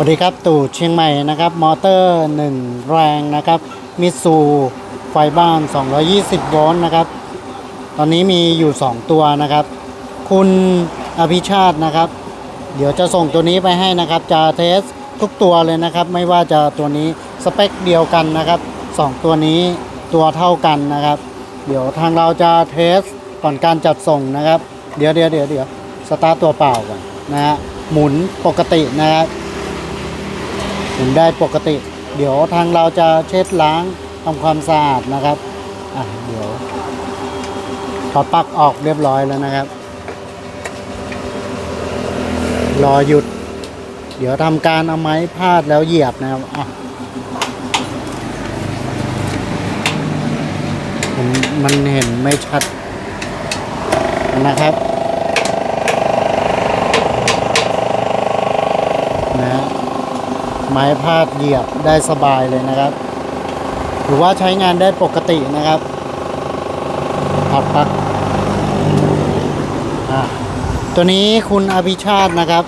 สวัสดีครับ ตู่เชียงใหม่นะครับ มอเตอร์ 1 แรงนะครับมิซูไฟบ้าน 220 โวลต์นะครับ ตอนนี้มีอยู่ 2 ตัวนะครับ คุณอภิชาตินะครับ เดี๋ยวจะส่งตัวนี้ไปให้นะครับ จะเทสทุกตัวเลยนะครับ ไม่ว่าจะตัวนี้สเปคเดียวกันนะครับ 2 ตัวนี้ตัวเท่ากันนะครับ เดี๋ยวทางเราจะเทสก่อนการจัดส่งนะครับ เดี๋ยวเดี๋ยวเดี๋ยวเดี๋ยวสตาร์ทตัวเปล่าก่อนนะฮะหมุนปกตินะครับ หมุนได้ปกติ เดี๋ยวทางเราจะเช็ดล้างทำความสะอาดนะครับอะเดี๋ยวถอดปลั๊กออกเรียบร้อยแล้วนะครับ รอหยุด เดี๋ยวทำการเอาไม้พาดแล้วเหยียบนะครับอะมันมันเห็นไม่ชัดนะครับนะฮะ ไม้พาดเหยียบได้สบายเลยนะครับ หรือว่าใช้งานได้ปกตินะครับถอดปลั๊กตัวนี้คุณอภิชาตินะครับ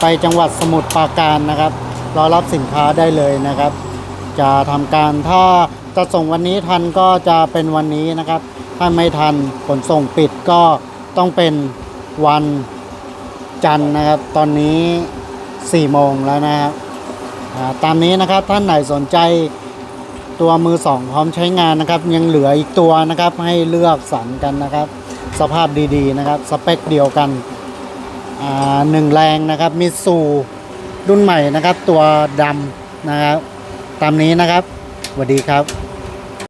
ไปจังหวัดสมุทรปราการนะครับรอรับสินค้าได้เลยนะครับ จะทำการถ้าจะส่งวันนี้ทันก็จะเป็นวันนี้นะครับ ถ้าไม่ทันขนส่งปิดก็ต้องเป็นวันจันทร์นะครับ ตอนนี้4โมงแล้วนะครับ ตามนี้นะครับท่านไหนสนใจตัวมือสองพร้อมใช้งานนะครับ ยังเหลืออีกตัวนะครับให้เลือกสรรกันนะครับ สภาพดีๆนะครับ สเปคเดียวกันหนึ่งแรงนะครับมิสูรุ่นใหม่นะครับ ตัวดำนะครับ ตามนี้นะครับสวัสดีครับ